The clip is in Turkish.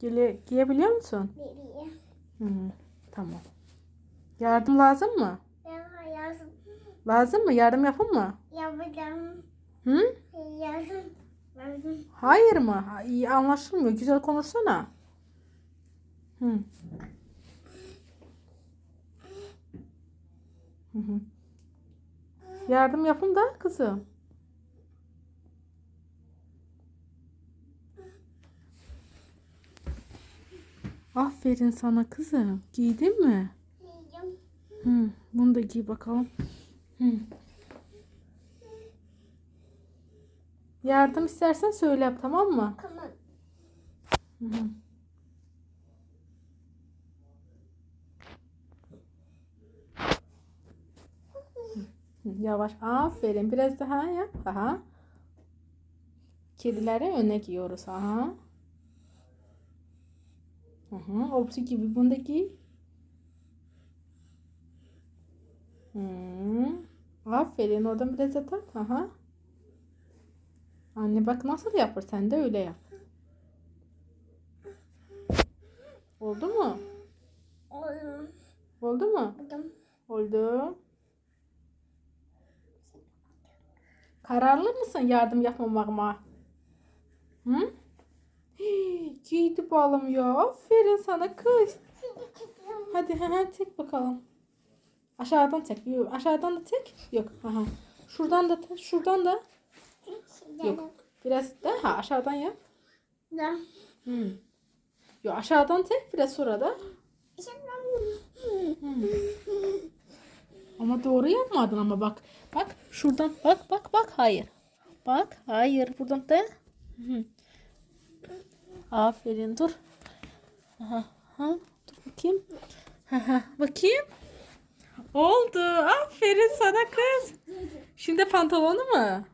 Gile, giyebiliyor musun? Bebeğim. Hı, tamam. Yardım lazım mı? Ben yazım. Lazım mı? Yardım yapın mı? Yapacağım. Hı? Yazım. Yazım. Hayır mı? İyi anlaşılmıyor. Güzel konuşsana. Hı. Hı hı. Yardım yapın da kızım. Aferin sana kızım. Giydin mi? Yiyeceğim. Hı, bunu da giy bakalım. Hı. Yardım istersen söyle yap tamam mı? Tamam. Hı hı. Yavaş. Aferin. Biraz daha yap. Aha. Kedileri öne giyiyoruz. Aha. Hı. Opsi gibi bunu da giy. Hı. Aferin. Oradan biraz da tak. Aha. Anne bak nasıl yapar. Sen de öyle yap. Oldu mu? Oğlum. Oldu mu? Buldum. Oldu. Kararlı mısın yardım yapmamama? Hı? Giydi balım ya. Aferin sana kız. Hadi ha ha çek bakalım. Aşağıdan. Yok, aşağıdan da çek. Yok. Aha. Şuradan da şuradan da. Yok. Biraz daha aşağıdan yap. Da. Hı. Yok aşağıdan çek biraz sonra da. Hı. Ama doğru yapmadın ama bak. Bak şuradan bak bak bak hayır. Bak hayır buradan da. Hı. Aferin dur. Aha, ha, dur bakayım. Aha, bakayım. Oldu. Aferin sana kız. Şimdi pantolonu mu?